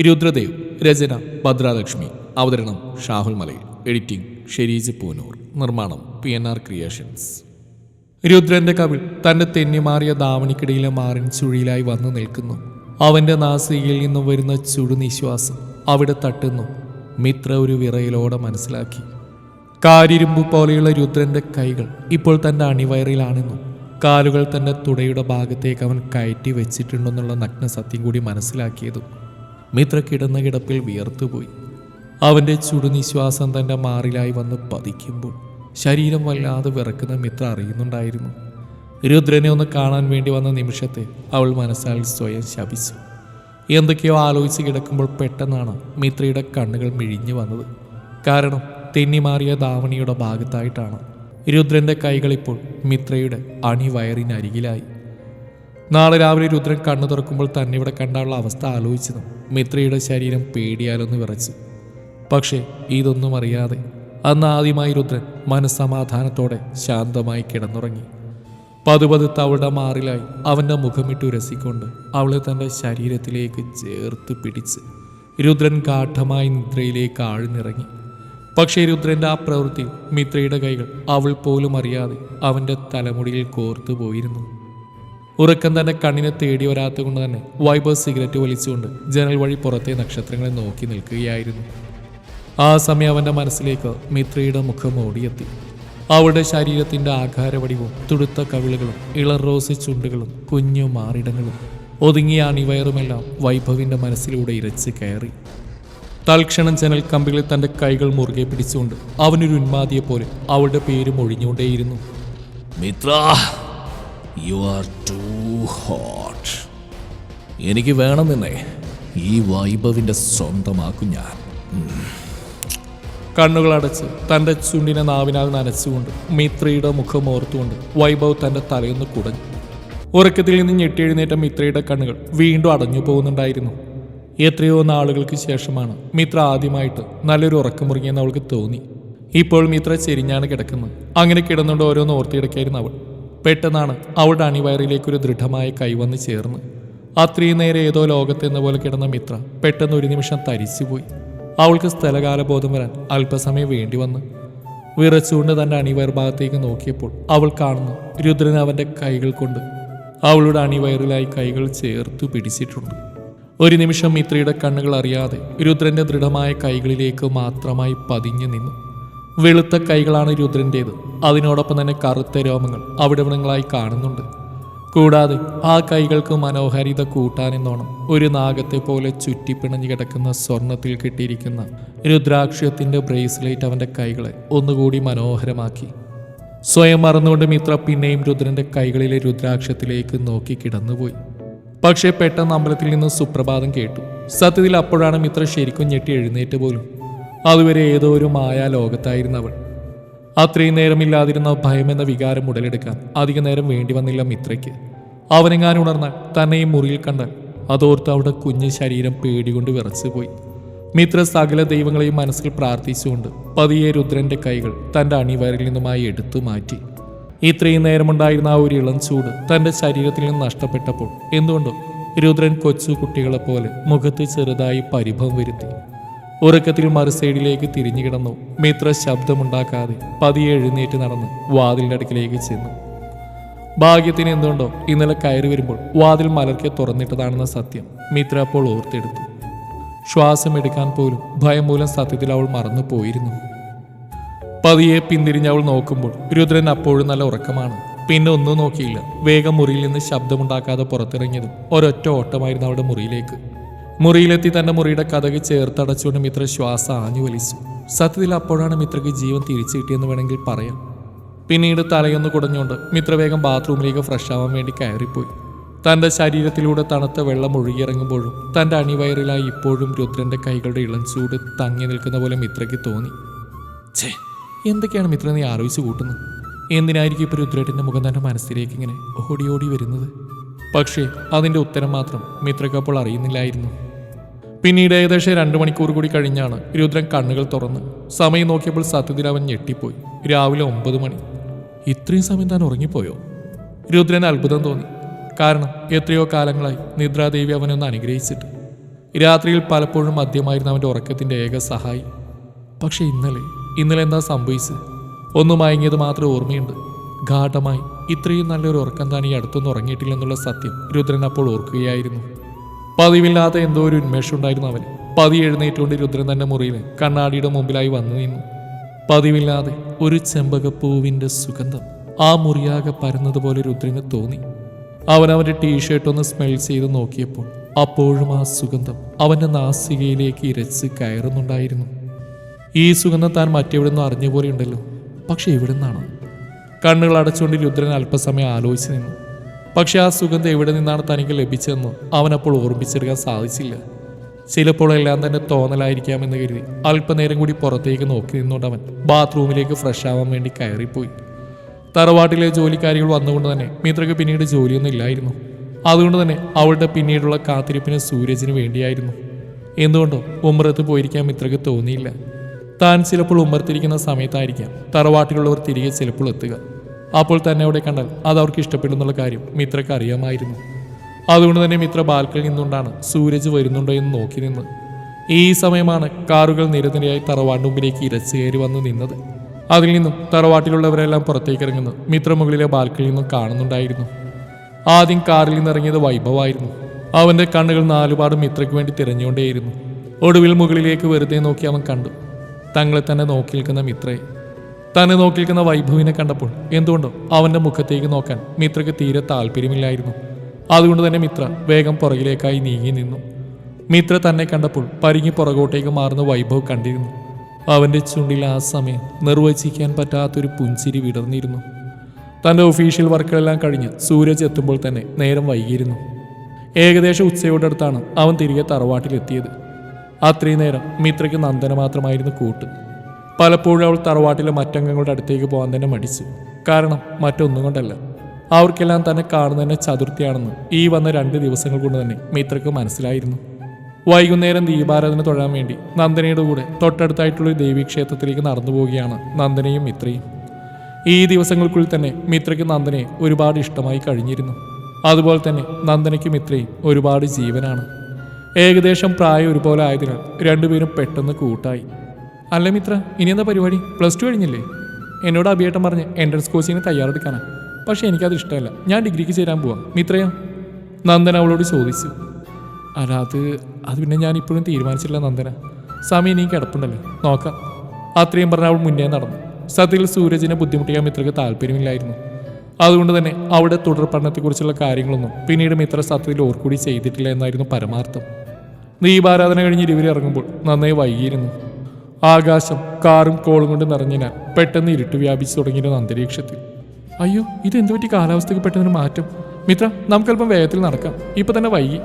രുദ്രദേവ് രചന ഭദ്രാലക്ഷ്മി. അവതരണം ഷാഹുൽ മലയിൽ. എഡിറ്റിംഗ് ഷെരീജ് പൂനൂർ. നിർമ്മാണം P N R creations. രുദ്രന്റെ കവിൾ തന്റെ തെന്നിമാറിയ ധാവണിക്കിടയിലെ മാറിൻ ചുഴിയിലായി വന്നു നിൽക്കുന്നു. അവന്റെ നാസികയിൽ നിന്നും വരുന്ന ചുടുനിശ്വാസം അവിടെ തട്ടുന്നു. മിത്ര ഒരു വിറയിലോടെ മനസ്സിലാക്കി. കാരിരുമ്പ് പോലെയുള്ള രുദ്രന്റെ കൈകൾ ഇപ്പോൾ തന്റെ അണിവയറിലാണെന്നും കാലുകൾ തന്റെ തുടയുടെ ഭാഗത്തേക്ക് അവൻ കയറ്റി വെച്ചിട്ടുണ്ടെന്നുള്ള നഗ്ന സത്യം കൂടി മനസ്സിലാക്കിയതും മിത്ര കിടന്ന കിടപ്പിൽ വിയർത്തുപോയി അവന്റെ ചുടുനിശ്വാസം തന്റെ മാറിലായി വന്ന് പതിക്കുമ്പോൾ ശരീരം വല്ലാതെ വിറക്കുന്ന മിത്ര അറിയുന്നുണ്ടായിരുന്നു. രുദ്രനെ ഒന്ന് കാണാൻ വേണ്ടി വന്ന നിമിഷത്തെ അവൾ മനസ്സാൽ സ്വയം ശപിച്ചു. എന്തൊക്കെയോ ആലോചിച്ച് കിടക്കുമ്പോൾ പെട്ടെന്നാണ് മിത്രയുടെ കണ്ണുകൾ മിഴിഞ്ഞു വന്നത്. കാരണം തെന്നിമാറിയ ധാവണിയുടെ ഭാഗത്തായിട്ടാണ്. രുദ്രന്റെ കൈകളിപ്പോൾ മിത്രയുടെ അണിവയറിനരികിലായി. നാളെ രാവിലെ രുദ്രൻ കണ്ണു തുറക്കുമ്പോൾ തന്നെ ഇവിടെ കണ്ടാനുള്ള അവസ്ഥ ആലോചിച്ചു മിത്രയുടെ ശരീരം പേടിയാലൊന്ന് വിറച്ചു. പക്ഷേ ഇതൊന്നും അറിയാതെ അന്ന് ആദ്യമായി രുദ്രൻ മനസ്സമാധാനത്തോടെ ശാന്തമായി കിടന്നുറങ്ങി. പതുപതുത്ത് അവളുടെ മാറിലായി അവന്റെ മുഖമിട്ട് ഉരസിക്കൊണ്ട് അവളെ തന്റെ ശരീരത്തിലേക്ക് ചേർത്ത് പിടിച്ച് രുദ്രൻ ഗാഠമായി നിദ്രയിലേക്ക് ആഴ്ന്നിറങ്ങി. പക്ഷേ രുദ്രന്റെ ആ പ്രവൃത്തി മിത്രയുടെ കൈകൾ അവൾ പോലും അറിയാതെ അവന്റെ തലമുടിയിൽ കോർത്തു പോയിരുന്നു. ഉറക്കം തന്നെ കണ്ണിനെ തേടി വരാത്ത കൊണ്ട് തന്നെ വൈബർ സിഗരറ്റ് വലിച്ചുകൊണ്ട് ജനൽ വഴി പുറത്തെ നക്ഷത്രങ്ങളെ നോക്കി നിൽക്കുകയായിരുന്നു. ആ സമയം അവന്റെ മനസ്സിലേക്ക് മിത്രയുടെ മുഖം ഓടിയെത്തി. അവളുടെ ശരീരത്തിന്റെ ആകാരവടിവും തുടുത്ത കവിളുകളും ഇളർ റോസ് ചുണ്ടുകളും കുഞ്ഞു മാറിടങ്ങളും ഒതുങ്ങിയ അണിവയറുമെല്ലാം വൈഭവിന്റെ മനസ്സിലൂടെ ഇരച്ച് കയറി. തൽക്ഷണം ജനൽ കമ്പികളിൽ തന്റെ കൈകൾ മുറുകെ പിടിച്ചുകൊണ്ട് അവനൊരു ഉന്മാതിയെ പോലെ അവളുടെ പേര് മൊഴിഞ്ഞുകൊണ്ടേയിരുന്നു Mitra! You are too hot എനിക്ക് വേണം നിന്നെ ഈ വൈഭവിന്റെ സ്വന്തമാക്കും ഞാൻ. കണ്ണുകൾ അടച്ച് തന്റെ ചുണ്ടിനെ നാവിനാൽ നനച്ചുകൊണ്ട് മിത്രയുടെ മുഖം ഓർത്തുകൊണ്ട് വൈഭവ് തന്റെ തലയൊന്ന് കുടഞ്ഞു. ഉറക്കത്തിൽ നിന്ന് ഞെട്ടിയെഴുന്നേറ്റ മിത്രയുടെ കണ്ണുകൾ വീണ്ടും അടഞ്ഞു പോകുന്നുണ്ടായിരുന്നു. എത്രയോ നാളുകൾക്ക് ശേഷമാണ് മിത്ര ആദ്യമായിട്ട് നല്ലൊരു ഉറക്കം മുറിങ്ങിയെന്ന് അവൾക്ക് തോന്നി. ഇപ്പോൾ മിത്ര ചെരിഞ്ഞാണ് കിടക്കുന്നത്. അങ്ങനെ കിടന്നുകൊണ്ട് ഓരോന്ന് ഓർത്തിയെടുക്കായിരുന്നു അവൾ. പെട്ടെന്നാണ് അവളുടെ അണിവയറിലേക്ക് ഒരു ദൃഢമായ കൈവന്ന് ചേർന്ന്. അത്രയും നേരെ ഏതോ ലോകത്തെന്ന പോലെ കിടന്ന മിത്ര പെട്ടെന്ന് ഒരു നിമിഷം തരിച്ചുപോയി. അവൾക്ക് സ്ഥലകാല ബോധം വരാൻ അല്പസമയം വേണ്ടി വന്നു. വിറച്ചുകൊണ്ട് തന്റെ അണിവയർ ഭാഗത്തേക്ക് നോക്കിയപ്പോൾ അവൾ കാണുന്നു രുദ്രൻ അവന്റെ കൈകൾ കൊണ്ട് അവളുടെ അണിവയറിലായി കൈകൾ ചേർത്തു പിടിച്ചിട്ടുണ്ട്. ഒരു നിമിഷം മിത്രയുടെ കണ്ണുകൾ അറിയാതെ രുദ്രന്റെ ദൃഢമായ കൈകളിലേക്ക് മാത്രമായി പതിഞ്ഞു നിന്നു. വെളുത്ത കൈകളാണ് രുദ്രന്റേത് അതിനോടൊപ്പം തന്നെ കറുത്ത രോമങ്ങൾ അവിടവിടങ്ങളായി കാണുന്നുണ്ട്. കൂടാതെ ആ കൈകൾക്ക് മനോഹാരിത കൂട്ടാനെന്നോണം ഒരു നാഗത്തെ പോലെ ചുറ്റിപ്പിണഞ്ഞു കിടക്കുന്ന സ്വർണത്തിൽ കിട്ടിയിരിക്കുന്ന രുദ്രാക്ഷത്തിന്റെ ബ്രേസ്ലെറ്റ് അവന്റെ കൈകളെ ഒന്നുകൂടി മനോഹരമാക്കി. സ്വയം മറന്നുകൊണ്ട് മിത്ര പിന്നെയും രുദ്രന്റെ കൈകളിലെ രുദ്രാക്ഷത്തിലേക്ക് നോക്കി കിടന്നുപോയി. പക്ഷേ പെട്ടെന്ന് അമ്പലത്തിൽ നിന്ന് സുപ്രഭാതം കേട്ടു. സത്യത്തിൽ അപ്പോഴാണ് മിത്ര ശരിക്കും ഞെട്ടി എഴുന്നേറ്റ് പോലും അതുവരെ ഏതോ ഒരു മായാ ലോകത്തായിരുന്നു അവൾ അത്രയും നേരമില്ലാതിരുന്ന ഭയമെന്ന വികാരം ഉടലെടുക്കാൻ അധിക നേരം വേണ്ടി വന്നില്ല മിത്രയ്ക്ക്. അവനെങ്ങാൻ ഉണർന്നാൽ തന്നെയും മുറിയിൽ കണ്ടാൽ അതോർത്ത് അവിടെ കുഞ്ഞു ശരീരം പേടികൊണ്ട് വിറച്ചുപോയി. മിത്ര സകല ദൈവങ്ങളെയും മനസ്സിൽ പ്രാർത്ഥിച്ചുകൊണ്ട് പതിയെ രുദ്രന്റെ കൈകൾ തന്റെ അണിവയറിൽ നിന്നുമായി എടുത്തു മാറ്റി. ഇത്രയും നേരമുണ്ടായിരുന്ന ആ ഒരു ഇളം ചൂട് തന്റെ ശരീരത്തിൽ നിന്ന് നഷ്ടപ്പെട്ടപ്പോൾ എന്തുകൊണ്ടോ രുദ്രൻ കൊച്ചു കുട്ടികളെപ്പോലെ മുഖത്ത് ചെറുതായി പരിഭവം വരുത്തി. ഉറക്കത്തിൽ മറുസൈഡിലേക്ക് തിരിഞ്ഞു കിടന്നു മിത്ര ശബ്ദമുണ്ടാക്കാതെ പതിയെ എഴുന്നേറ്റ് നടന്ന് വാതിലിന്റെ അടുക്കിലേക്ക് ചെന്നു. ഭാഗ്യത്തിന് എന്തുകൊണ്ടോ ഇന്നലെ കയറി വരുമ്പോൾ വാതിൽ മലർക്കെ തുറന്നിട്ടതാണെന്ന സത്യം മിത്ര അപ്പോൾ ഓർത്തെടുത്തു. ശ്വാസം എടുക്കാൻ പോലും ഭയം മൂലം സത്യത്തിൽ അവൾ മറന്നു പോയിരുന്നു. പതിയെ പിന്തിരിഞ്ഞ് അവൾ നോക്കുമ്പോൾ രുദ്രൻ അപ്പോഴും നല്ല ഉറക്കമാണ്. പിന്നെ ഒന്നും നോക്കിയില്ല. വേഗം മുറിയിൽ നിന്ന് ശബ്ദമുണ്ടാക്കാതെ പുറത്തിറങ്ങിയതും ഒരൊറ്റ ഓട്ടമായിരുന്നു അവളുടെ മുറിയിലേക്ക്. മുറിയിലെത്തി തന്റെ മുറിയുടെ കഥക് ചേർത്തടച്ചുകൊണ്ട് മിത്ര ശ്വാസം ആഞ്ഞു വലിച്ചു. സത്യത്തിൽ അപ്പോഴാണ് മിത്രയ്ക്ക് ജീവൻ തിരിച്ചു കിട്ടിയെന്ന് വേണമെങ്കിൽ പറയാം. പിന്നീട് തലയൊന്ന് കുടഞ്ഞുകൊണ്ട് മിത്ര വേഗം ബാത്റൂമിലേക്ക് ഫ്രഷ് ആവാൻ വേണ്ടി കയറിപ്പോയി. തന്റെ ശരീരത്തിലൂടെ തണുത്ത വെള്ളം ഒഴുകിയിറങ്ങുമ്പോഴും തന്റെ അണിവയറിലായി ഇപ്പോഴും രുദ്രന്റെ കൈകളുടെ ഇളം ചൂട് തങ്ങി നിൽക്കുന്ന പോലെ മിത്രയ്ക്ക് തോന്നി. ഛേ എന്തൊക്കെയാണ് മിത്ര നീ ആലോചിച്ച് കൂട്ടുന്നത്? എന്തിനായിരിക്കും ഇപ്പോൾ രുദ്രേട്ടന്റെ മുഖം തന്റെ മനസ്സിലേക്ക് ഇങ്ങനെ ഓടി ഓടി വരുന്നത്? പക്ഷേ അതിന്റെ ഉത്തരം മാത്രം മിത്രക്കപ്പോൾ അറിയുന്നില്ലായിരുന്നു. പിന്നീട് ഏകദേശം രണ്ട് മണിക്കൂർ കൂടി കഴിഞ്ഞാണ് രുദ്രൻ കണ്ണുകൾ തുറന്ന് സമയം നോക്കിയപ്പോൾ സത്യത്തിൽ അവൻ ഞെട്ടിപ്പോയി. രാവിലെ ഒമ്പത് മണി. ഇത്രയും സമയം താൻ ഉറങ്ങിപ്പോയോ? രുദ്രൻ അത്ഭുതം തോന്നി. കാരണം എത്രയോ കാലങ്ങളായി നിദ്രാദേവി അവനൊന്ന് അനുഗ്രഹിച്ചിട്ട്. രാത്രിയിൽ പലപ്പോഴും മദ്യമായിരുന്നു അവന്റെ ഉറക്കത്തിന്റെ ഏക സഹായി. പക്ഷേ ഇന്നലെ ഇന്നലെ എന്താ സംഭവിച്ചത്? ഒന്ന് മയങ്ങിയത് മാത്രമേ ഓർമ്മയുണ്ട്. ഗാഠമായി. ഇത്രയും നല്ലൊരു ഉറക്കം താൻ ഈ അടുത്തൊന്നും ഉറങ്ങിയിട്ടില്ലെന്നുള്ള സത്യം രുദ്രൻ അപ്പോൾ ഓർക്കുകയായിരുന്നു. പതിവില്ലാത്ത എന്തോ ഒരു ഉന്മേഷം ഉണ്ടായിരുന്നു അവന്. പതി എഴുന്നേറ്റുകൊണ്ട് രുദ്രൻ തന്റെ മുറിയിൽ കണ്ണാടിയുടെ മുമ്പിലായി വന്നു നിന്നു. പതിവില്ലാതെ ഒരു ചെമ്പകപ്പൂവിന്റെ സുഗന്ധം ആ മുറിയാകെ പരന്നതുപോലെ രുദ്രന് തോന്നി. അവൻ അവന്റെ ടീഷർട്ട് ഒന്ന് സ്മെൽ ചെയ്ത് നോക്കിയപ്പോൾ അപ്പോഴും ആ സുഗന്ധം അവന്റെ നാസികയിലേക്ക് ഇരച്ച് കയറുന്നുണ്ടായിരുന്നു. ഈ സുഗന്ധം താൻ മറ്റെവിടെ നിന്നും അറിഞ്ഞ പോലെ ഉണ്ടല്ലോ. പക്ഷെ എവിടെ നിന്നാണ് കണ്ണുകൾ അടച്ചുകൊണ്ട് രുദ്രൻ അല്പസമയം ആലോചിച്ച് നിന്നു. പക്ഷെ ആ സുഗന്ധം എവിടെ നിന്നാണ് തനിക്ക് ലഭിച്ചതെന്ന് അവനപ്പോൾ ഓർമ്മിച്ചെടുക്കാൻ സാധിച്ചില്ല. ചിലപ്പോൾ എല്ലാം തന്നെ തോന്നലായിരിക്കാമെന്ന് കരുതി അല്പനേരം കൂടി പുറത്തേക്ക് നോക്കി നിന്നുകൊണ്ട് അവൻ ബാത്റൂമിലേക്ക് ഫ്രഷ് ആവാൻ വേണ്ടി കയറിപ്പോയി. തറവാട്ടിലെ ജോലിക്കാരികൾ വന്നുകൊണ്ട് തന്നെ മിത്രയ്ക്ക് പിന്നീട് ജോലിയൊന്നും ഇല്ലായിരുന്നു. അതുകൊണ്ട് തന്നെ അവളുടെ പിന്നീടുള്ള കാത്തിരിപ്പിന് സൂരജിന് വേണ്ടിയായിരുന്നു. എന്തുകൊണ്ടോ ഉമ്മറത്ത് പോയിരിക്കാൻ മിത്രയ്ക്ക് തോന്നിയില്ല. താൻ ചിലപ്പോൾ ഉമ്മറത്തിരിക്കുന്ന സമയത്തായിരിക്കാം തറവാട്ടിലുള്ളവർ തിരികെ ചിലപ്പോൾ എത്തുക. അപ്പോൾ തന്നെ അവിടെ കണ്ടാൽ അത് അവർക്ക് ഇഷ്ടപ്പെടുന്നുള്ള കാര്യം മിത്രയ്ക്ക് അറിയാമായിരുന്നു. അതുകൊണ്ട് തന്നെ മിത്ര ബാൽക്കിൽ നിന്നുകൊണ്ടാണ് സൂരജ് വരുന്നുണ്ടോ എന്ന് നോക്കി നിന്ന്. ഈ സമയമാണ് കാറുകൾ നിരനിരയായി തറവാട് മുമ്പിലേക്ക് ഇരച്ചു കയറി വന്ന് നിന്നത്. അതിൽ നിന്നും തറവാട്ടിലുള്ളവരെല്ലാം പുറത്തേക്ക് ഇറങ്ങുന്നു മിത്ര മുകളിലെ ബാൽക്കിൽ നിന്നും കാണുന്നുണ്ടായിരുന്നു. ആദ്യം കാറിൽ നിന്നിറങ്ങിയത് വൈഭവായിരുന്നു. അവന്റെ കണ്ണുകൾ നാലുപാടും മിത്രയ്ക്ക് വേണ്ടി തിരഞ്ഞുകൊണ്ടേയിരുന്നു. ഒടുവിൽ മുകളിലേക്ക് വെറുതെ നോക്കി അവൻ കണ്ടു. തങ്ങളെ തന്നെ നോക്കി നിൽക്കുന്ന മിത്രയെ. തന്നെ നോക്കിയിരിക്കുന്ന വൈഭവിനെ കണ്ടപ്പോൾ എന്തുകൊണ്ടോ അവന്റെ മുഖത്തേക്ക് നോക്കാൻ മിത്രയ്ക്ക് തീരെ താല്പര്യമില്ലായിരുന്നു. അതുകൊണ്ട് തന്നെ മിത്ര വേഗം പുറകിലേക്കായി നീങ്ങി നിന്നു. മിത്ര തന്നെ കണ്ടപ്പോൾ പരിങ്ങി പുറകോട്ടേക്ക് മാറുന്ന വൈഭവ് കണ്ടിരുന്നു. അവന്റെ ചുണ്ടിൽ ആ സമയം നിർവചിക്കാൻ പറ്റാത്തൊരു പുഞ്ചിരി വിടർന്നിരുന്നു. തന്റെ ഒഫീഷ്യൽ വർക്കുകളെല്ലാം കഴിഞ്ഞ് സൂരജ് എത്തുമ്പോൾ തന്നെ നേരം വൈകിയിരുന്നു. ഏകദേശം ഉച്ചയോടടുത്താണ് അവൻ തിരികെ തറവാട്ടിലെത്തിയത്. അത്രയും നേരം മിത്രയ്ക്ക് നന്ദന മാത്രമായിരുന്നു കൂട്ട്. പലപ്പോഴും അവൾ തറവാട്ടിലെ മറ്റംഗങ്ങളുടെ അടുത്തേക്ക് പോകാൻ തന്നെ മടിച്ചു. കാരണം മറ്റൊന്നും കൊണ്ടല്ല. അവർക്കെല്ലാം തന്നെ കാണുന്നതന്നെ ചതുർത്ഥിയാണെന്ന് ഈ വന്ന രണ്ട് ദിവസങ്ങൾ കൊണ്ട് തന്നെ മിത്രക്ക് മനസ്സിലായിരുന്നു. വൈകുന്നേരം ദീപാരാധന തൊഴാൻ വേണ്ടി നന്ദനയുടെ കൂടെ തൊട്ടടുത്തായിട്ടുള്ള ഒരു ദേവീക്ഷേത്രത്തിലേക്ക് നടന്നു പോവുകയാണ് നന്ദനയും മിത്രയും. ഈ ദിവസങ്ങൾക്കുള്ളിൽ തന്നെ മിത്രയ്ക്ക് നന്ദനയെ ഒരുപാട് ഇഷ്ടമായി കഴിഞ്ഞിരുന്നു. അതുപോലെ തന്നെ നന്ദനയ്ക്ക് മിത്രയും ഒരുപാട് ജീവനാണ്. ഏകദേശം പ്രായം ഒരുപോലെ ആയതിനാൽ രണ്ടുപേരും പെട്ടെന്ന് കൂട്ടായി. അല്ല മിത്ര? ഇനി എന്താ പരിപാടി? പ്ലസ് ടു കഴിഞ്ഞില്ലേ? എന്നോട് അഭിയേട്ടം പറഞ്ഞ് എൻട്രൻസ് കോച്ചിങ്ങിന് തയ്യാറെടുക്കാനാ. പക്ഷേ എനിക്കത് ഇഷ്ടമല്ല. ഞാൻ ഡിഗ്രിക്ക് ചേരാൻ പോവാം. മിത്രയോ? നന്ദന അവളോട് ചോദിച്ചു. അല്ല അത് അത് പിന്നെ ഞാൻ ഇപ്പോഴും തീരുമാനിച്ചില്ല നന്ദന. സമയം നീ കിടപ്പുണ്ടല്ലോ. നോക്കാം. അത്രയും പറഞ്ഞ അവൾ മുന്നേ നടന്നു. സത്യത്തിൽ സൂരജിനെ ബുദ്ധിമുട്ടിക്കാൻ മിത്രക്ക് താല്പര്യമില്ലായിരുന്നു. അതുകൊണ്ട് തന്നെ അവിടെ തുടർ പഠനത്തെക്കുറിച്ചുള്ള കാര്യങ്ങളൊന്നും പിന്നീട് മിത്ര സത്യത്തിൽ ഓർക്കൂടി ചെയ്തിട്ടില്ല എന്നായിരുന്നു പരമാർത്ഥം. ദീപാരാധന കഴിഞ്ഞ് ഇരുവരെ ഇറങ്ങുമ്പോൾ നന്നായി വൈകിയിരുന്നു. ആകാശം കാറും കോളും കൊണ്ട് നിറഞ്ഞതിനാൽ പെട്ടെന്ന് ഇരുട്ട് വ്യാപിച്ചു തുടങ്ങിയിരുന്ന അന്തരീക്ഷത്തിൽ. അയ്യോ ഇതെന്ത് പറ്റി? കാലാവസ്ഥയ്ക്ക് പെട്ടെന്ന് മാറ്റം. മിത്ര നമുക്കല്പം വേഗത്തിൽ നടക്കാം. ഇപ്പൊ തന്നെ വൈകി.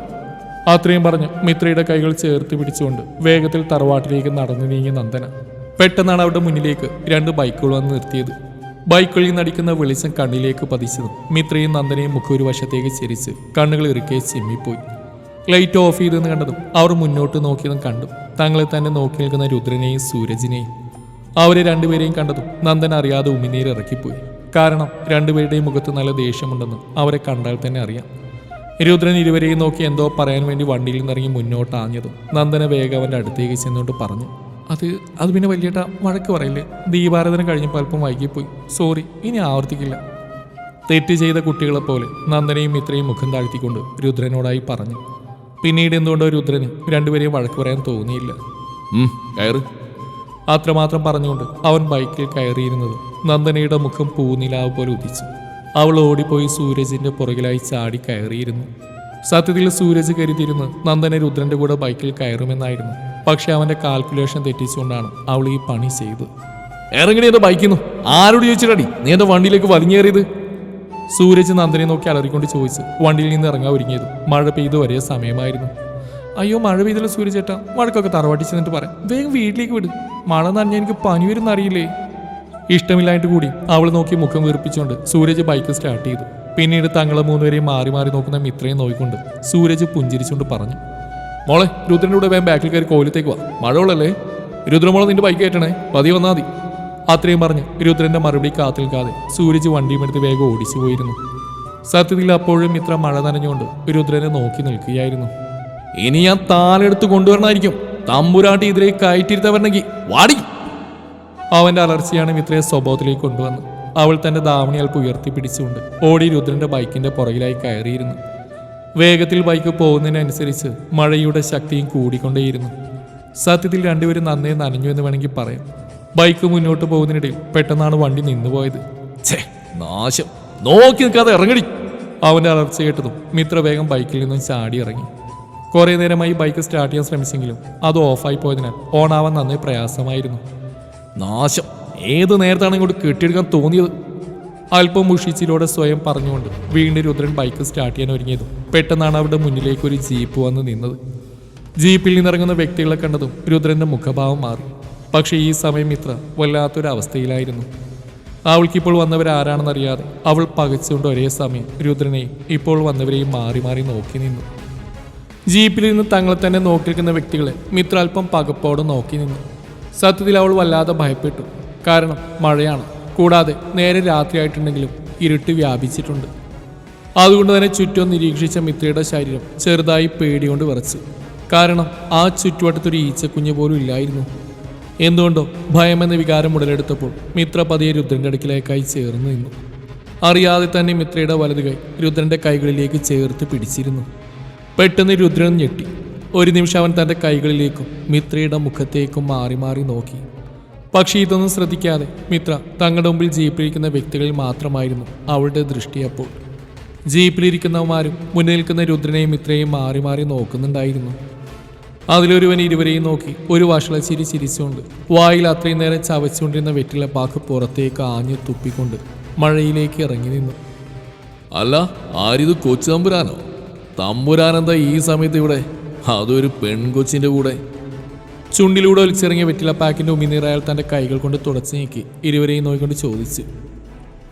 അത്രയും പറഞ്ഞ് മിത്രയുടെ കൈകൾ ചേർത്ത് പിടിച്ചുകൊണ്ട് വേഗത്തിൽ തറവാട്ടിലേക്ക് നടന്നു നീങ്ങിയ നന്ദന. പെട്ടെന്നാണ് അവരുടെ മുന്നിലേക്ക് രണ്ട് ബൈക്കുകൾ വന്ന് നിർത്തിയത്. ബൈക്കുകളിൽ നടിക്കുന്ന വെളിച്ചം കണ്ണിലേക്ക് പതിച്ചതും മിത്രയും നന്ദനയും മുഖം ഒരു വശത്തേക്ക് ചിരിച്ച് കണ്ണുകൾ ഇറുക്കെ ചിമ്മിപ്പോയി. ലൈറ്റ് ഓഫ് ചെയ്തെന്ന് കണ്ടതും അവർ മുന്നോട്ട് നോക്കിയതും കണ്ടു തങ്ങളെ തന്നെ നോക്കി നിൽക്കുന്ന രുദ്രനെയും സൂരജിനെയും അവരെ രണ്ടുപേരെയും കണ്ടതും നന്ദൻ അറിയാതെ ഉമിനീർ ഇറക്കിപ്പോയി. കാരണം രണ്ടുപേരുടെയും മുഖത്ത് നല്ല ദേഷ്യമുണ്ടെന്ന് അവരെ കണ്ടാൽ തന്നെ അറിയാം. രുദ്രൻ ഇരുവരെയും നോക്കി എന്തോ പറയാൻ വേണ്ടി വണ്ടിയിൽ നിന്നിറങ്ങി മുന്നോട്ട് ആഞ്ഞതും നന്ദന വേഗം അവന്റെ അടുത്തേക്ക് ചെന്നുകൊണ്ട് പറഞ്ഞു അത് അത് പിന്നെ വലിയട്ട വഴക്ക് പറയില്ലേ? ദീപാരാധന കഴിഞ്ഞപ്പോൾ അല്പം വൈകിപ്പോയി. സോറി ഇനി ആവർത്തിക്കില്ല. തെറ്റ് ചെയ്ത കുട്ടികളെപ്പോലെ നന്ദനയും ഇത്രയും മുഖം താഴ്ത്തിക്കൊണ്ട് രുദ്രനോടായി പറഞ്ഞു പിന്നീട് എന്തുകൊണ്ടോ രുദ്രന് രണ്ടുപേരെയും വഴക്ക് പറയാൻ തോന്നിയില്ല. കയറ്. അത്രമാത്രം പറഞ്ഞുകൊണ്ട് അവൻ ബൈക്കിൽ കയറിയിരുന്നത് നന്ദനയുടെ മുഖം പൂനിലാവ് പോലെ ഉദിച്ചു. അവൾ ഓടിപ്പോയി സൂരജിന്റെ പുറകിലായി ചാടി കയറിയിരുന്നു. സത്യത്തിൽ സൂരജ് കരുതിയിരുന്ന് നന്ദന രുദ്രന്റെ കൂടെ ബൈക്കിൽ കയറുമെന്നായിരുന്നു. പക്ഷെ അവന്റെ കാൽക്കുലേഷൻ തെറ്റിച്ചുകൊണ്ടാണ് അവൾ ഈ പണി ചെയ്തത്. ഇറങ്ങണി എന്റെ ബൈക്കിന്നു ആരോട് ചോദിച്ചിട്ടടി? നീ എന്റെ വണ്ടിയിലേക്ക് വലിഞ്ഞേറിയത് സൂരജ് നന്ദനെ നോക്കി അലറിക്കൊണ്ട് ചോദിച്ചു വണ്ടിയിൽ നിന്ന് ഇറങ്ങാൻ ഒരുങ്ങിയത്. മഴ പെയ്തു ഒരേ സമയമായിരുന്നു. അയ്യോ മഴ പെയ്തല്ലോ സൂര്യചേട്ടാ മഴക്കൊക്കെ തറവാട്ടി ചെന്നിട്ട് പറയാം. വേഗം വീട്ടിലേക്ക് വിട്. മഴ നനഞ്ഞ എനിക്ക് പനി വരുന്ന അറിയില്ലേ ഇഷ്ടമില്ലായിട്ട് കൂടി. അവൾ നോക്കി മുഖം വീർപ്പിച്ചുകൊണ്ട് സൂരജ് ബൈക്ക് സ്റ്റാർട്ട് ചെയ്തു. പിന്നീട് തങ്ങളെ മൂന്നുപേരെയും മാറി മാറി നോക്കുന്ന മിത്രയെ നോക്കിക്കൊണ്ട് സൂരജ് പുഞ്ചിരിച്ചുകൊണ്ട് പറഞ്ഞു മോളെ രുദ്രന്റെ കൂടെ വേഗം ബാക്കിൽ കയറി കോലത്തേക്ക് വാ. മഴ ഉള്ളല്ലേ രുദ്രമോളെ നിന്റെ ബൈക്ക് കയറ്റണേ. പതി വന്നാൽ മതി. അത്രയും പറഞ്ഞ് രുദ്രന്റെ മറുപടി കാത്തിൽ കാതെ സൂരജ് വണ്ടിയും എടുത്ത് വേഗം ഓടിച്ചു പോയിരുന്നു സത്യത്തിൽ അപ്പോഴും ഇത്ര മഴ നനഞ്ഞുകൊണ്ട് രുദ്രനെ നോക്കി നിൽക്കുകയായിരുന്നു. ഇനി ഞാൻ താലെടുത്ത് കൊണ്ടുവരണമായിരിക്കും തമ്പുരാട്ടി ഇതിലേക്ക് കയറ്റിരുത്തവരണെങ്കിൽ വാടി! അവന്റെ അലർച്ചയാണ് മിത്രയെ സ്വഭാവത്തിലേക്ക് കൊണ്ടുവന്നത്. അവൾ തന്റെ ധാവണി അല്പം ഉയർത്തി പിടിച്ചുകൊണ്ട് ഓടി രുദ്രന്റെ ബൈക്കിന്റെ പുറകിലായി കയറിയിരുന്നു. വേഗത്തിൽ ബൈക്ക് പോകുന്നതിനനുസരിച്ച് മഴയുടെ ശക്തിയും കൂടിക്കൊണ്ടേയിരുന്നു. സത്യത്തിൽ രണ്ടുപേരും നന്നേ നനഞ്ഞു എന്ന് വേണമെങ്കിൽ പറയാം. ബൈക്ക് മുന്നോട്ട് പോകുന്നതിനിടയിൽ പെട്ടെന്നാണ് വണ്ടി നിന്നുപോയത് ഛേ നാശം. നോക്കി നിൽക്കാതെ ഇറങ്ങടി. അവന്റെ അലർച്ച കേട്ടതും മിത്ര വേഗം ബൈക്കിൽ നിന്നും ചാടി ഇറങ്ങി. കുറേ നേരമായി ബൈക്ക് സ്റ്റാർട്ട് ചെയ്യാൻ ശ്രമിച്ചെങ്കിലും അത് ഓഫായി പോയതിനാൽ ഓണാവാൻ നന്നേ പ്രയാസമായിരുന്നു. നാശം. ഏത് നേരത്താണ് ഇങ്ങോട്ട് കെട്ടിയെടുക്കാൻ തോന്നിയത്? അല്പം മുഷിച്ചിലൂടെ സ്വയം പറഞ്ഞുകൊണ്ട് വീണ്ടും രുദ്രൻ ബൈക്ക് സ്റ്റാർട്ട് ചെയ്യാൻ ഒരുങ്ങിയതും. പെട്ടെന്നാണ് അവരുടെ മുന്നിലേക്ക് ഒരു ജീപ്പ് വന്ന് നിന്നത്. ജീപ്പിൽ നിന്നിറങ്ങുന്ന വ്യക്തികളെ കണ്ടതും രുദ്രന്റെ മുഖഭാവം മാറി. പക്ഷേ ഈ സമയം ഇത്ര വല്ലാത്തൊരവസ്ഥയിലായിരുന്നു. അവൾക്കിപ്പോൾ വന്നവരാരാണെന്നറിയാതെ അവൾ പകച്ചുകൊണ്ട് ഒരേ സമയം രുദ്രനെയും ഇപ്പോൾ വന്നവരെയും മാറി മാറി നോക്കി നിന്നു. ജീപ്പിൽ നിന്ന് തങ്ങളെ തന്നെ നോക്കി നിൽക്കുന്ന വ്യക്തികളെ മിത്ര അല്പം പകപ്പോടെ നോക്കി നിന്നു. സത്യത്തിൽ അവൾ വല്ലാതെ ഭയപ്പെട്ടു. കാരണം മഴയാണ്. കൂടാതെ നേരെ രാത്രിയായിട്ടുണ്ടെങ്കിലും ഇരുട്ട് വ്യാപിച്ചിട്ടുണ്ട്. അതുകൊണ്ട് തന്നെ ചുറ്റും നിരീക്ഷിച്ച മിത്രയുടെ ശരീരം ചെറുതായി പേടികൊണ്ട് വിറച്ചു. കാരണം ആ ചുറ്റുവട്ടത്തൊരു ഈച്ചക്കുഞ്ഞ് പോലും ഇല്ലായിരുന്നു. എന്തുകൊണ്ടോ ഭയമെന്ന വികാരം ഉടലെടുത്തപ്പോൾ മിത്ര പതിയെ രുദ്രന്റെ അടുക്കിലേക്കായി ചേർന്ന് നിന്നു. അറിയാതെ തന്നെ മിത്രയുടെ വലത് കൈ രുദ്രന്റെ കൈകളിലേക്ക് ചേർത്ത് പിടിച്ചിരുന്നു. പെട്ടെന്ന് രുദ്രൻ ഞെട്ടി. ഒരു നിമിഷം അവൻ തന്റെ കൈകളിലേക്കും മിത്രയുടെ മുഖത്തേക്കും മാറി മാറി നോക്കി. പക്ഷേ ഇതൊന്നും ശ്രദ്ധിക്കാതെ മിത്ര തങ്ങളുടെ മുമ്പിൽ ജീപ്പിലിരിക്കുന്ന വ്യക്തികളിൽ മാത്രമായിരുന്നു അവളുടെ ദൃഷ്ടി അപ്പോൾ. ജീപ്പിലിരിക്കുന്നവന്മാരും മുന്നിൽ നിൽക്കുന്ന രുദ്രനെയും മിത്രയെയും മാറി മാറി നോക്കുന്നുണ്ടായിരുന്നു. അതിലൊരുവൻ ഇരുവരെയും നോക്കി. ഒരു വഷളച്ചിരി ചിരിച്ചുകൊണ്ട്. വായിൽ അത്രയും നേരം ചവച്ചുകൊണ്ടിരുന്ന വെറ്റില പാക്ക് പുറത്തേക്ക് ആഞ്ഞു തുപ്പിക്കൊണ്ട് മഴയിലേക്ക് ഇറങ്ങി നിന്നു. അല്ല ആരിത് കൊച്ചു തമ്പുരാനോ തമ്പുരാനെന്താ ഈ സമയത്ത് ഇവിടെ അതൊരു പെൺകൊച്ചിന്റെ കൂടെ. ചുണ്ടിലൂടെ ഒലിച്ചിറങ്ങിയ വെറ്റില പാക്കിന്റെ ഉമിനീർ അയാൾ തന്റെ കൈകൾ കൊണ്ട് തുടച്ചു നീക്കി. ഇരുവരെയും നോക്കിക്കൊണ്ട് ചോദിച്ചു.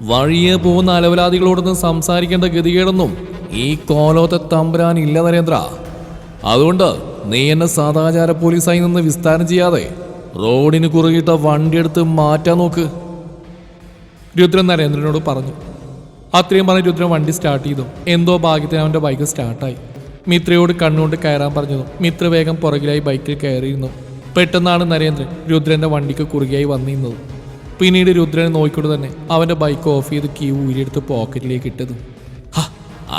വഴിയെ പോകുന്ന അലവലാദികളോടൊന്നും സംസാരിക്കേണ്ട ഗതികേടൊന്നും ഈ കോലോത്തെ തമ്പുരാൻ ഇല്ല നരേന്ദ്ര. അതുകൊണ്ട് നീ എന്നെ സദാചാര പോലീസായി നിന്ന് വിസ്താരം ചെയ്യാതെ റോഡിന് കുറുകിട്ട വണ്ടിയെടുത്ത് മാറ്റാൻ നോക്ക്. രുദ്രൻ നരേന്ദ്രനോട് പറഞ്ഞു. അത്രയും പറഞ്ഞ് രുദ്രൻ വണ്ടി സ്റ്റാർട്ട് ചെയ്തു. എന്തോ ഭാഗ്യത്തിന് അവന്റെ ബൈക്ക് സ്റ്റാർട്ടായി മിത്രയോട് കണ്ണുകൊണ്ട് കയറാൻ പറഞ്ഞു മിത്ര വേഗം പുറകിലായി ബൈക്കിൽ കയറിയിരുന്നു. പെട്ടെന്നാണ് നരേന്ദ്രൻ രുദ്രന്റെ വണ്ടിക്ക് കുറുകിയായി വന്നിരുന്നത്. പിന്നീട് രുദ്രനെ നോക്കിക്കൊണ്ട് തന്നെ അവന്റെ ബൈക്ക് ഓഫ് ചെയ്ത് കീ ഊരിയെടുത്ത് പോക്കറ്റിലേക്ക് ഇട്ടത്.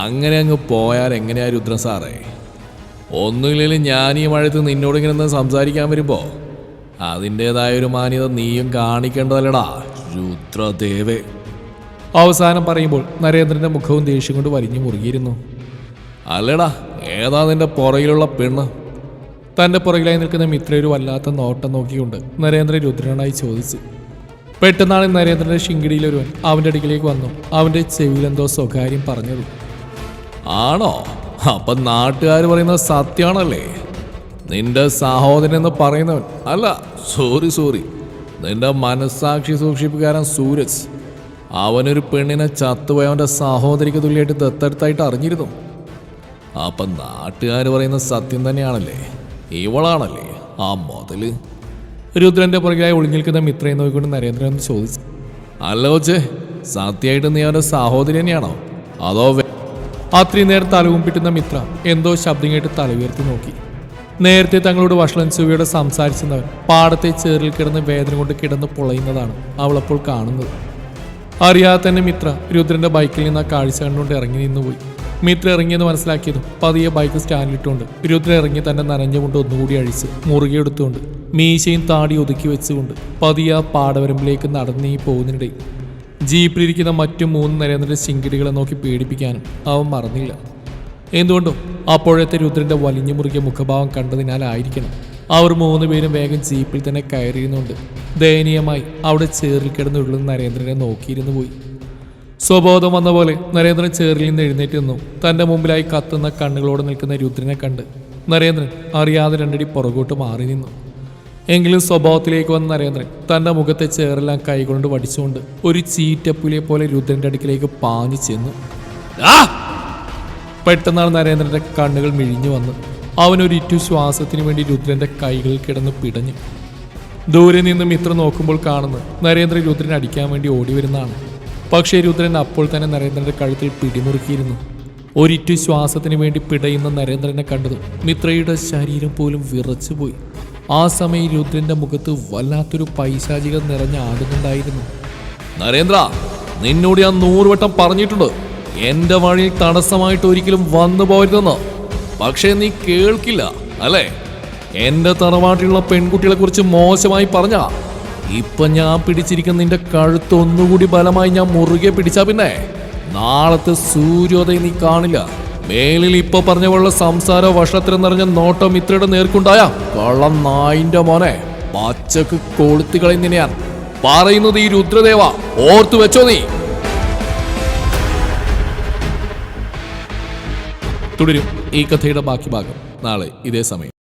അങ്ങനെ അങ്ങ് പോയാൽ എങ്ങനെയാ രുദ്രൻ സാറേ? ഒന്നുമില്ലെങ്കിലും ഞാൻ ഈ മഴത്ത് നിന്നോട് ഇങ്ങനെ സംസാരിക്കാൻ വരുമ്പോ അതിന്റെതായ ഒരു മാന്യത നീയും കാണിക്കേണ്ടതല്ലടാ രുദ്രദേവേ. അവസാനം പറയുമ്പോൾ നരേന്ദ്രന്റെ മുഖവും ദേഷ്യം കൊണ്ട് വലിഞ്ഞു മുറുകിയിരുന്നു. അല്ലടാ ഏതാ നിന്റെ പുറകിലുള്ള പെണ്ണ്? തന്റെ പുറകിലായി നിൽക്കുന്ന മിത്ര ഒരു വല്ലാത്ത നോട്ടം നോക്കിക്കൊണ്ട് നരേന്ദ്രൻ രുദ്രനായി ചോദിച്ചു. പെട്ടെന്നാണ് നരേന്ദ്രന്റെ ശിങ്കിടിയിലൊരുവൻ അവന്റെ അടുക്കിലേക്ക് വന്നു. അവന്റെ ചെവിയിലെന്തോ സ്വകാര്യം പറഞ്ഞത്. ആണോ? അപ്പൊ നാട്ടുകാർ പറയുന്നത് സത്യമാണല്ലേ? നിന്റെ സഹോദരൻ എന്ന് പറയുന്നവൻ. അല്ല സോറി സോറി നിന്റെ മനസ്സാക്ഷി സൂക്ഷിപ്പുകാരൻ സൂരജ്. അവനൊരു പെണ്ണിനെ ചത്തുപോയ അവന്റെ സഹോദരിക്ക് തുല്യമായിട്ട് ദത്തെടുത്തായിട്ട് അറിഞ്ഞിരുന്നു. അപ്പൊ നാട്ടുകാർ പറയുന്ന സത്യം തന്നെയാണല്ലേ? ഇവളാണല്ലേ ആ മുതൽ? രുദ്രന്റെ പുറകിലായി ഒളിഞ്ഞു നിൽക്കുന്ന മിത്രയെ നോക്കിക്കൊണ്ട് നരേന്ദ്രൻ ചോദിച്ചു. അല്ല കൊച്ചേ സത്യമായിട്ട് നീ അവന്റെ സഹോദരി തന്നെയാണോ? അതോ അത്രയും നേരം തലകുമ്പിട്ടുന്ന മിത്ര എന്തോ ശബ്ദം കേട്ട് തല ഉയർത്തി നോക്കി. നേരത്തെ തങ്ങളോട് വഷളൻ സുവിയോട് സംസാരിച്ചവൻ പാടത്തെ ചേറിൽ കിടന്ന് വേദന കൊണ്ട് കിടന്ന് പൊളയുന്നതാണ് അവൾ അപ്പോൾ കാണുന്നത്. അറിയാതെ തന്നെ മിത്ര രുദ്രന്റെ ബൈക്കിൽ നിന്ന് ആ കാഴ്ച കണ്ടുകൊണ്ട് ഇറങ്ങി നിന്നുപോയി. മിത്ര ഇറങ്ങിയെന്ന് മനസ്സിലാക്കിയതും പതിയെ ബൈക്ക് സ്റ്റാൻഡിലിട്ടുകൊണ്ട് രുദ്ര ഇറങ്ങി തന്റെ നനഞ്ഞുകൊണ്ട് ഒന്നുകൂടി അഴിച്ച് മുറുകെ എടുത്തുകൊണ്ട് മീശയും താടി ഒതുക്കി വെച്ചുകൊണ്ട് പതിയെ ആ പാടവരമ്പിലേക്ക് നടന്നീ പോകുന്നതിനിടയിൽ ജീപ്പിലിരിക്കുന്ന മറ്റു മൂന്ന് നരേന്ദ്രന്റെ ശിങ്കിടികളെ നോക്കി പേടിപ്പിക്കാനും അവൻ മറന്നില്ല. എന്തുകൊണ്ടും അപ്പോഴത്തെ രുദ്രന്റെ വലിഞ്ഞു മുറുകിയ മുഖഭാവം കണ്ടതിനാലായിരിക്കണം അവർ മൂന്ന് പേരും വേഗം ജീപ്പിൽ തന്നെ കയറിയിരുന്നുണ്ട് ദയനീയമായി അവിടെ ചേറിൽ കിടന്നുള്ളിൽ നരേന്ദ്രനെ നോക്കിയിരുന്നു പോയി. സ്വബോധം വന്ന പോലെ നരേന്ദ്രൻ ചേറിൽ നിന്ന് എഴുന്നേറ്റ് നിന്നു. തന്റെ മുമ്പിലായി കത്തുന്ന കണ്ണുകളോട് നിൽക്കുന്ന രുദ്രനെ കണ്ട് നരേന്ദ്രൻ അറിയാതെ രണ്ടടി പുറകോട്ട് മാറി നിന്നു. എങ്കിലും സ്വഭാവത്തിലേക്ക് വന്ന നരേന്ദ്രൻ തന്റെ മുഖത്തെ ചേറെല്ലാം കൈകൊണ്ട് വടിച്ചുകൊണ്ട് ഒരു ചീറ്റപ്പുലിയെ പോലെ രുദ്രന്റെ അടുക്കിലേക്ക് പാഞ്ഞു ചെന്നു! പെട്ടെന്നാണ് നരേന്ദ്രന്റെ കണ്ണുകൾ മിഴിഞ്ഞു വന്ന്. അവനൊരു ഇറ്റു ശ്വാസത്തിന് വേണ്ടി രുദ്രന്റെ കൈകളിൽ കിടന്ന് പിടഞ്ഞു. ദൂരെ നിന്ന് മിത്ര നോക്കുമ്പോൾ കാണുന്നത് നരേന്ദ്രൻ രുദ്രനെ അടിക്കാൻ വേണ്ടി ഓടി വരുന്നതാണ്. പക്ഷേ രുദ്രൻ അപ്പോൾ തന്നെ നരേന്ദ്രന്റെ കഴുത്തിൽ പിടിമുറുക്കിയിരുന്നു. ഒരിറ്റു ശ്വാസത്തിന് വേണ്ടി പിടയുന്ന നരേന്ദ്രനെ കണ്ടതും മിത്രയുടെ ശരീരം പോലും വിറച്ചുപോയി. ആ സമയം രുദ്രന്റെ മുഖത്ത് വല്ലാത്തൊരു പൈശാചികൾ നിറഞ്ഞ ആടുന്നുണ്ടായിരുന്നു നരേന്ദ്ര നിന്നോട് ഞാൻ നൂറുവട്ടം പറഞ്ഞിട്ടുണ്ട്. എന്റെ വഴിയിൽ തടസ്സമായിട്ട് ഒരിക്കലും വന്നു പോരുതെന്ന്. പക്ഷേ നീ കേൾക്കില്ല അല്ലേ? എന്റെ തറവാട്ടിലുള്ള പെൺകുട്ടികളെ കുറിച്ച് മോശമായി പറഞ്ഞ. ഇപ്പൊ ഞാൻ പിടിച്ചിരിക്കുന്ന നിന്റെ കഴുത്ത് ഒന്നുകൂടി ബലമായി ഞാൻ മുറുകെ പിടിച്ചാ പിന്നെ. നാളത്തെ സൂര്യോദയം നീ കാണില്ല. മേലിൽ ഇപ്പൊ പറഞ്ഞ പോലുള്ള സംസാര വഷത്തിലും നിറഞ്ഞ നോട്ടം ഇത്രയുടെ നേർക്കുണ്ടായ കള്ളം നായിന്റെ മോനെ. പച്ചക്ക് കൊളുത്തി പറയുന്നത് ഈ രുദ്രദേവ. ഓർത്തു വെച്ചോ നീ. തുടരും ഈ കഥയുടെ ബാക്കി ഭാഗം. നാളെ ഇതേ സമയം.